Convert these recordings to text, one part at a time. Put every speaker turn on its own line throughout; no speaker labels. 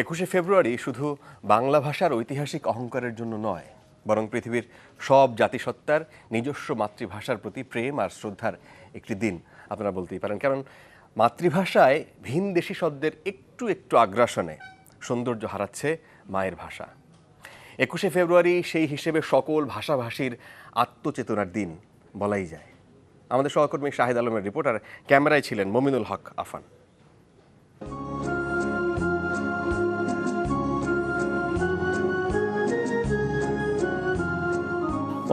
একুশে ফেব্রুয়ারি শুধু বাংলা ভাষার ঐতিহাসিক অহংকারের জন্য নয়, বরং পৃথিবীর সব জাতিসত্তার নিজস্ব মাতৃভাষার প্রতি প্রেম আর শ্রদ্ধার একটি দিন আপনারা বলতেই পারেন। কারণ মাতৃভাষায় ভিনদেশি শব্দের একটু একটু আগ্রাসনে সৌন্দর্য হারাচ্ছে মায়ের ভাষা। একুশে ফেব্রুয়ারি সেই হিসেবে সকল ভাষাভাষীর আত্মচেতনার দিন বলাই যায়। আমাদের সহকর্মী শাহিদ আলমের রিপোর্টার ক্যামেরায় ছিলেন মমিনুল হক আফান।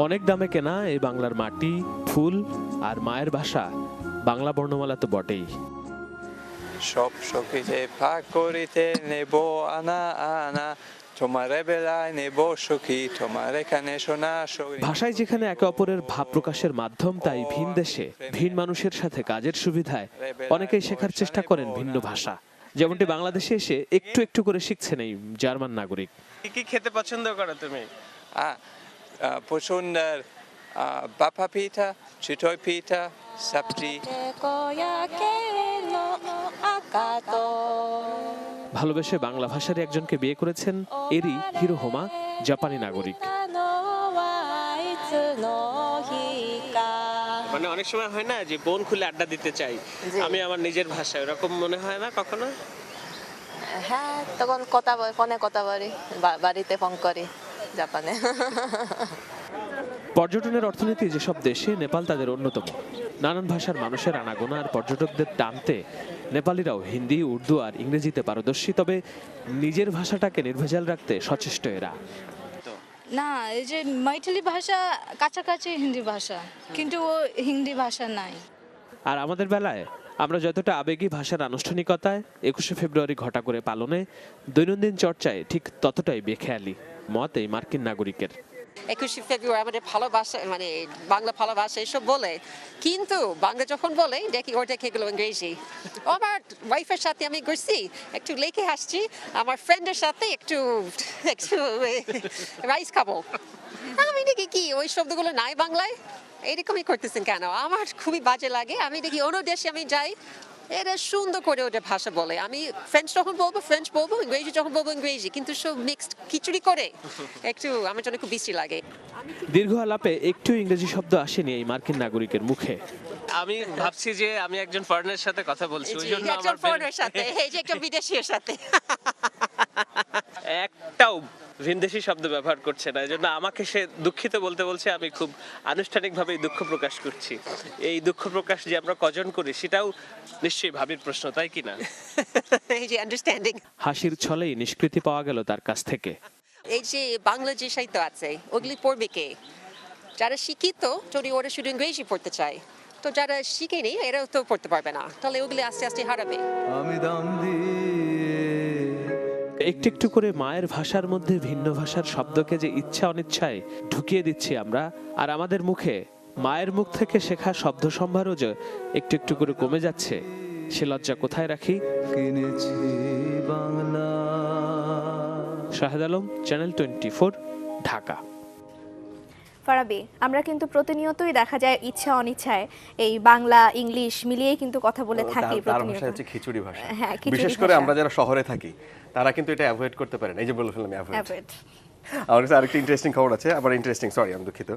অনেক দামে কেনা এই বাংলার মাটি ফুল আর মায়ের ভাষা বাংলা বর্ণমালা তো বটেই।
সব সকিতে পাক করিতে নেব আনা আনা তোমার বেলায় নেব সখী তোমার এখানে শোনা
ভাষায় যেখানে একে অপরের ভাব প্রকাশের মাধ্যম তাই ভিন দেশে ভিন মানুষের সাথে কাজের সুবিধায় অনেকেই শেখার চেষ্টা করেন ভিন্ন ভাষা। যেমনটি বাংলাদেশে এসে একটু একটু করে শিখছেন এই জার্মান নাগরিক।
কি কি খেতে পছন্দ করো তুমি?
portioner bapa pita, chitoi pita, sapti.
ভালোবেসে বাংলা ভাষার একজনকে বিয়ে করেছেন এরি হিরোহোমা জাপানি নাগরিক।
মানে অনেক সময় হয় না যে বোন খুলে আড্ডা দিতে চাই। আমি আমার নিজের ভাষায় ওরকম মনে হয় না কখনো?
হ্যাঁ তখন কথা ফোনে কথা বলি বাড়িতে ফোন করি। জাপানে।
পর্যটনের অর্থনীতি যেসব দেশে নেপাল তাদের অন্যতম। নানান ভাষার মানুষের আনাগোনা আর পর্যটকদের টানতে নেপালিরাও হিন্দি উর্দু আর ইংরেজিতে পারদর্শী তবে নিজের ভাষাটাকে নির্ভেজাল রাখতে সচেষ্ট এরা।
না এই যে মাইথিলি ভাষা কাছাকাছি হিন্দি ভাষা কিন্তু ও হিন্দি ভাষা নাই।
আর আমাদের বেলায় আমরা যতটা আবেগী ভাষার আনুষ্ঠানিকতায় একুশে ফেব্রুয়ারি ঘটা করে পালনে দৈনন্দিন চর্চায় ঠিক ততটাই বেখেয়ালি। মত এই মার্কিন নাগরিকের।
একুশে ফেব্রুয়ারি আমাদের ভালোবাসা মানে বাংলা ভালোবাসা এসব বলে। কিন্তু বাংলা যখন বলে, দেখি ওর দেখে এগুলো ইংরেজি। আমার ওয়াইফের সাথে আমি ঘুরছি, একটু লেকে হাসছি আমার ফ্রেন্ডের সাথে একটু একটু রাইস খাব। আমি দেখি কি, ওই শব্দগুলো নাই বাংলায়? এরকমই করতেছেন কেন? আমার খুবই বাজে লাগে। আমি দেখি অন্য দেশে আমি যাই এরা সুন্দর করে ওদের ভাষা বলে। আমি ফ্রেঞ্চ যখন বলব ফ্রেঞ্চ বলব ইংরেজি যখন বলব ইংরেজি। কিন্তু সব মিক্সড খিচুড়ি করে একটু আমার জন্য খুব বেশি লাগে।
দীর্ঘ আলাপে একটু ইংরেজি শব্দ আসেনি এই মার্কিন নাগরিকের মুখে।
আমি ভাবছি যে আমি একজন ফরেনের সাথে কথা বলছি ওই জন্য আমার
ফরেনের সাথে এই যে একটা বিদেশীর সাথে।
একটাও ভিনদেশি শব্দ ব্যবহার করছে না এই জন্য আমাকে সে দুঃখিত বলতে বলছে আমি খুব আনুষ্ঠানিকভাবে দুঃখ প্রকাশ করছি। এই দুঃখ প্রকাশ যে আমরা কজন করি সেটাও নিশ্চয়ই ভাবির প্রশ্ন তাই কি না?
এই যে আন্ডারস্ট্যান্ডিং
হাসির ছলেই নিষ্কৃতি পাওয়া গেল তার কাছ থেকে।
এই যে বাংলা যে সাহিত্য আছে ওগুলি পড়বে কে? যারা শিক্ষিত যদি ওরা শুধু ইংরেজি পড়তে চায় তো যারা শিখেনি এরাও তো পড়তে পারবে না। তাহলে ওগুলি আস্তে আস্তে হারাবে।
আমি দাম দিয়ে
একটু একটু করে মায়ের ভাষার মধ্যে ভিন্ন ভাষার শব্দকে যে ইচ্ছা অনিচ্ছায় ঢুকিয়ে দিচ্ছি আমরা আর আমাদের মুখে মায়ের মুখ থেকে শেখা শব্দ সম্ভারও যে একটু একটু করে কমে যাচ্ছে সে লজ্জা কোথায় রাখি? Shahed Alam channel twenty Dhaka.
Farabi আমরা কিন্তু প্রতিনিয়তই দেখা যায় ইচ্ছা অনিচ্ছায় এই বাংলা ইংলিশ মিলিয়ে কিন্তু কথা বলে থাকি
তার- ভাষা হচ্ছে খিচুড়ি ভাষা।
হ্যাঁ,
বিশেষ করে আমরা যারা শহরে থাকি তারা কিন্তু এটা অ্যাভয়েড করতে পারেন। এই যে বলে ফেললাম অ্যাভয়েড আমার কাছে আরেকটা ইন্টারেস্টিং খবর আছে আবার ইন্টারেস্টিং সরি আমি দুঃখিত।